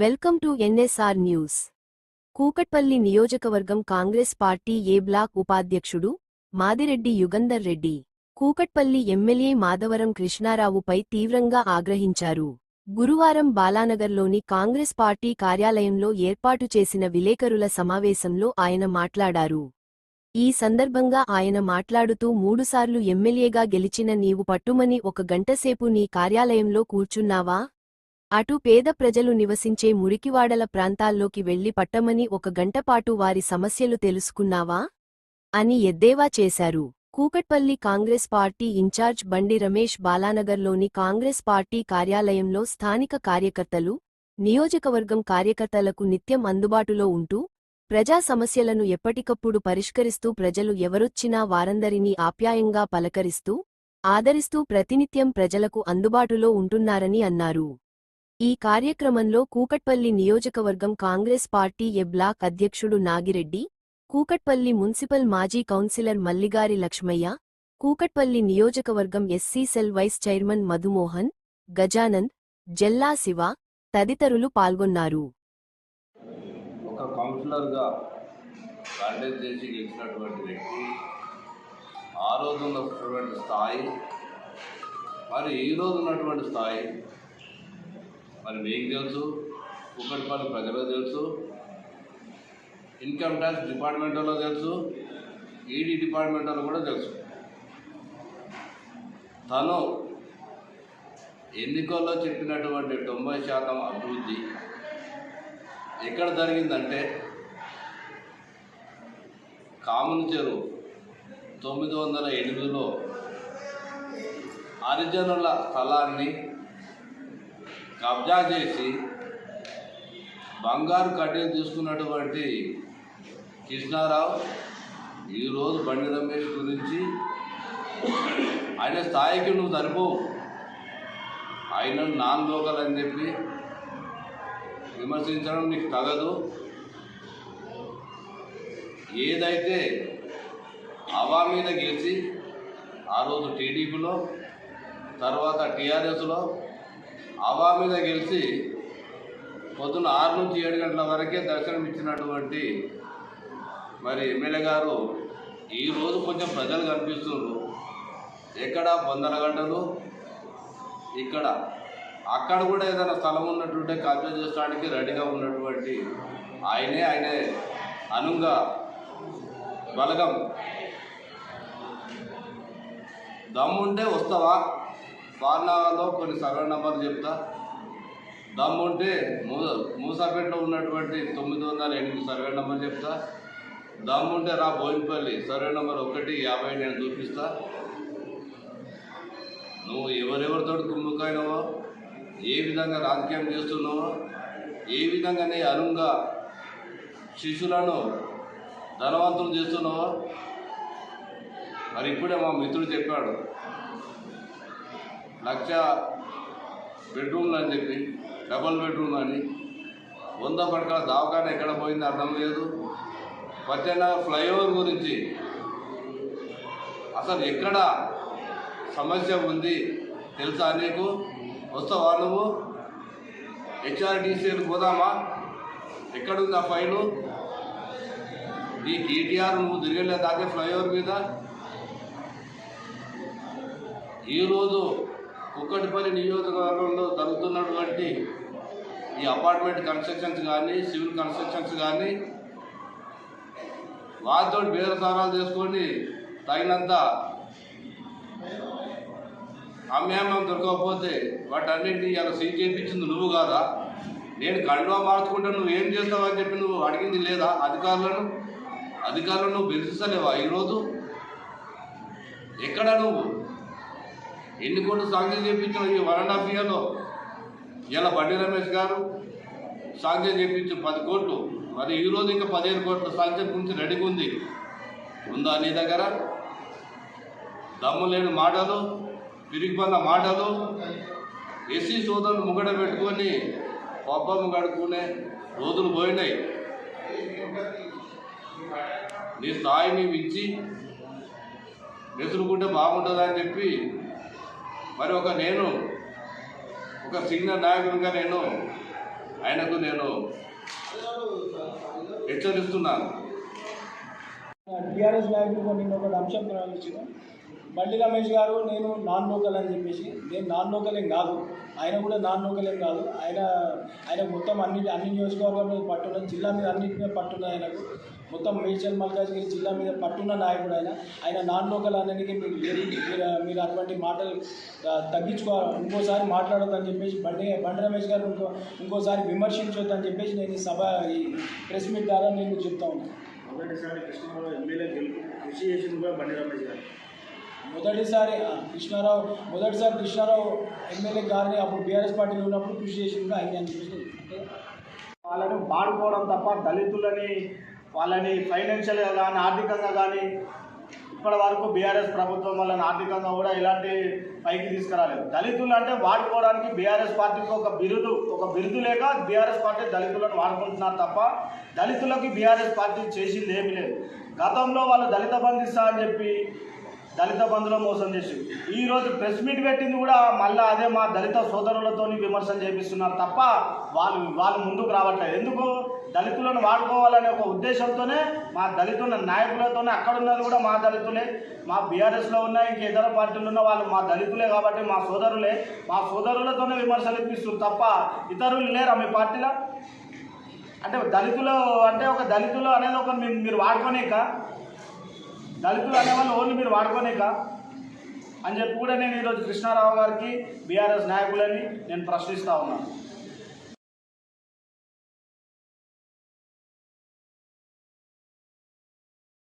Welcome to NSR news. Kukatpally నియోజకవర్గం Congress party A block ఉపాధ్యక్షుడు Madireddy Yugandhar Reddy. Kukatpally MLA Madhavaram కృష్ణారావుపై తీవ్రంగా ఆగ్రహించారు. గురువారం బాలానగర్లోని కాంగ్రెస్ పార్టీ కార్యాలయంలో ఏర్పాటు చేసిన విలేకరుల సమావేశంలో ఆయన మాట్లాడారు. ఈ సందర్భంగా ఆయన మాట్లాడుతూ మూడుసార్లు ఎమ్మెల్యేగా గెలిచిన నీవు పట్టుమని ఒక గంటసేపు నీ కార్యాలయంలో కూర్చున్నావా? అటు పేద ప్రజలు నివసించే మురికివాడల ప్రాంతాల్లోకి వెళ్ళి పట్టమని ఒక గంటపాటు వారి సమస్యలు తెలుసుకున్నావా? అని ఎద్దేవా చేశారు. కూకట్పల్లి కాంగ్రెస్ పార్టీ ఇన్ఛార్జ్ బండి రమేష్ బాలానగర్లోని కాంగ్రెస్ పార్టీ కార్యాలయంలో స్థానిక కార్యకర్తలు నియోజకవర్గం కార్యకర్తలకు నిత్యం అందుబాటులో ఉంటూ ప్రజా సమస్యలను ఎప్పటికప్పుడు పరిష్కరిస్తూ ప్రజలు ఎవరొచ్చినా వారందరినీ ఆప్యాయంగా పలకరిస్తూ ఆదరిస్తూ ప్రతినిత్యం ప్రజలకు అందుబాటులో ఉంటున్నారని అన్నారు. ఈ కార్యక్రమంలో కూకట్పల్లి నియోజకవర్గం కాంగ్రెస్ పార్టీ ఎ బ్లాక్ అధ్యక్షుడు నాగిరెడ్డి కూకట్పల్లి మున్సిపల్ మాజీ కౌన్సిలర్ మల్లిగారి లక్ష్మయ్య కూకట్పల్లి నియోజకవర్గం SC cell vice chairman Madhumohan Gajanand Jalla Shiva తదితరులు పాల్గొన్నారు. ఒక కౌన్సిలర్గా చేసి గెలిచినటువంటి వ్యక్తి ఆ రోజు ఉన్నటువంటి స్థాయి మరి ఈ రోజు ఉన్నటువంటి స్థాయి మరి మీకు తెలుసు కూకట్పల్లి ప్రజలకు తెలుసు ఇన్కమ్ ట్యాక్స్ డిపార్ట్మెంట్ వాళ్ళు తెలుసు ఈడీ డిపార్ట్మెంట్ వాళ్ళు కూడా తెలుసు. తను ఎన్నికల్లో చెప్పినటువంటి తొంభై శాతం అభివృద్ధి ఎక్కడ జరిగిందంటే కామన్ చెరువు తొమ్మిది వందల ఎనిమిదిలో హరిజనుల స్థలాన్ని కబ్జా చేసి బంగారు కట్టెలు తీసుకున్నటువంటి కృష్ణారావు ఈరోజు బండి రమేష్ గురించి ఆయన స్థాయికి నువ్వు సరిపోవు ఆయన నాన్ లోకల్ అని చెప్పి విమర్శించడం నీకు తగదు. ఏదైతే అవా మీద గెలిచి ఆ రోజు టీడీపీలో తర్వాత టీఆర్ఎస్లో అవా మీద గెలిచి పొద్దున్న ఆరు నుంచి ఏడు గంటల వరకే దర్శనం ఇచ్చినటువంటి మరి ఎమ్మెల్యే గారు ఈరోజు కొంచెం ప్రజలు కనిపిస్తున్నారు ఎక్కడ వందల గంటలు? ఇక్కడ. అక్కడ కూడా ఏదైనా స్థలం ఉన్నట్టుంటే కబ్జా చేసుకోవడానికి రెడీగా ఉన్నటువంటి ఆయనే ఆయనే అనుగా బలగం. దమ్ముంటే వస్తావా? వారణాలో కొన్ని సర్వే నంబర్లు చెప్తా. దమ్ముంటే మూ మూసాపేటలో ఉన్నటువంటి తొమ్మిది వందల ఎనిమిది సర్వే నెంబర్ చెప్తా. దమ్ముంటే రా బోయినపల్లి సర్వే నెంబర్ ఒకటి యాభై నేను చూపిస్తా. నువ్వు ఎవరెవరితో కుమ్ముకైనావో ఏ విధంగా రాజకీయం చేస్తున్నావో ఏ విధంగా నీ అరుంగా శిష్యులను ధనవంతులు చేస్తున్నావో మరి ఇప్పుడే మా మిత్రుడు చెప్పాడు. లక్ష బెడ్రూమ్లు అని చెప్పి డబల్ బెడ్రూమ్ అని. వంద పడకల దావకాన ఎక్కడ పోయింది అర్థం లేదు. పద్దెనగర్ ఫ్లైఓవర్ గురించి. అసలు ఎక్కడ సమస్య ఉంది తెలుసా నీకు? వస్తావా నువ్వు. హెచ్ఆర్టీసీలు పోదామా? ఎక్కడుంది ఆ ఫైలు? నీ కేటీఆర్ నువ్వు తిరగలేదు? అదే ఫ్లైఓవర్ మీద? ఈరోజు కుక్కటిపల్లి నియోజకవర్గంలో జరుగుతున్నటువంటి ఈ అపార్ట్మెంట్ కన్స్ట్రక్షన్స్ కానీ సివిల్ కన్స్ట్రక్షన్స్ కానీ వారితో బేరసారాలు చేసుకొని తగినంత అమ్యామ్యం దొరకకపోతే వాటన్నింటినీ ఇలా సీజ్ చేయించింది నువ్వు కాదా? నేను కండువా మార్చుకుంటే నువ్వు ఏం చేస్తావు అని చెప్పి నువ్వు అడిగింది లేదా అధికారులను? అధికారులను నువ్వు బెదిరిస్తలేవా ఈరోజు? ఎక్కడ నువ్వు? ఎన్ని కోట్లు సాంక్షన్ చేయించిన ఈ వన్ అండ్ హాఫ్ ఇయర్లో ఇలా బండి రమేష్ గారు సాంక్షన్ చేయించిన పది కోట్లు. మరి ఈరోజు ఇంకా పదిహేను కోట్ల సాంక్షన్ గురించి రెడీగా ఉంది. ఉందా నీ దగ్గర? దమ్ము లేని మాటలు పిరిగిపోయిన మాటలు ఎస్సీ సోదరులు ముగడ పెట్టుకొని పబ్బము గడుపుకునే రోజులు పోయినాయి. నీ స్థాయిని మించి మెసులుకుంటే బాగుంటుందని చెప్పి మరి ఒక నేను ఒక సీనియర్ నాయకునిగా నేను ఆయనకు నేను హెచ్చరిస్తున్నాను. టీఆర్ఎస్ నాయకులు నేను ఒక అంశం ప్రవేశించిన బండి రమేష్ గారు నేను నాన్ లోకల్ అని చెప్పేసి నేను నాన్ లోకల్ ఏం కాదు. ఆయన కూడా నాన్ లోకల్ ఏం కాదు. ఆయన ఆయన మొత్తం అన్ని అన్ని నియోజకవర్గాల మీద పట్టున్న జిల్లా మీద అన్నింటి మీద పట్టున్న ఆయనకు. మొత్తం మేడ్చల్ మల్కాజ్గిరి జిల్లా మీద పట్టున్న నాయకుడు ఆయన. ఆయన నాన్ లోకల్ అనేది మీరు మీరు అటువంటి మాటలు తగ్గించుకోవాలి ఇంకోసారి మాట్లాడొద్దని చెప్పేసి బండి బండి రమేష్ గారు ఇంకో ఇంకోసారి విమర్శించొద్దని చెప్పేసి నేను ఈ సభ ఈ ప్రెస్ మీట్ ద్వారా నేను చెప్తా ఉన్నాను మొదటిసారి కృష్ణారావు ఎమ్మెల్యే గెలుపు కృషి చేసింది కూడా బండి రమేష్ గారు. మొదటిసారి కృష్ణారావు మొదటిసారి కృష్ణారావు ఎమ్మెల్యే గారిని అప్పుడు బీఆర్ఎస్ పార్టీలో ఉన్నప్పుడు కృషి చేసింది ఆయన అని వాళ్ళని వాడుకోవడం తప్ప దళితులని వాళ్ళని ఫైనాన్షియల్గా కానీ ఆర్థికంగా కానీ ఇప్పటి వరకు బీఆర్ఎస్ ప్రభుత్వం వాళ్ళని ఆర్థికంగా కూడా ఇలాంటి పైకి తీసుకురాలేదు. దళితులు అంటే వాడుకోవడానికి బీఆర్ఎస్ పార్టీకి ఒక బిరుదు ఒక బిరుదు లేక బీఆర్ఎస్ పార్టీ దళితులను వాడుకుంటున్నారు తప్ప దళితులకి బీఆర్ఎస్ పార్టీ చేసింది ఏమీ లేదు. గతంలో వాళ్ళు దళిత బంధిస్తా అని చెప్పి దళిత బంధులో మోసం చేసి. ఈరోజు ప్రెస్ మీట్ పెట్టింది కూడా మళ్ళీ అదే మా దళిత సోదరులతో విమర్శలు చేపిస్తున్నారు తప్ప వాళ్ళు వాళ్ళు ముందుకు రావట్లేదు. ఎందుకు? దళితులను వాడుకోవాలనే ఒక ఉద్దేశంతోనే మా దళితుల నాయకులతోనే అక్కడ ఉన్నది కూడా మా దళితులే. మా బీఆర్ఎస్లో ఉన్న ఇంక ఇతర పార్టీలు ఉన్న వాళ్ళు మా దళితులే కాబట్టి మా సోదరులే. మా సోదరులతోనే విమర్శలు ఇప్పిస్తారు తప్ప ఇతరులు లేరా మీ పార్టీలో? అంటే దళితులు అంటే ఒక దళితులు అనేది ఒక మీరు వాడుకోనేక దళితులు అనేవాళ్ళు ఓన్లీ మీరు వాడుకోనేక అని చెప్పి కూడా నేను ఈరోజు కృష్ణారావు గారికి బీఆర్ఎస్ నాయకులని నేను ప్రశ్నిస్తూ ఉన్నాను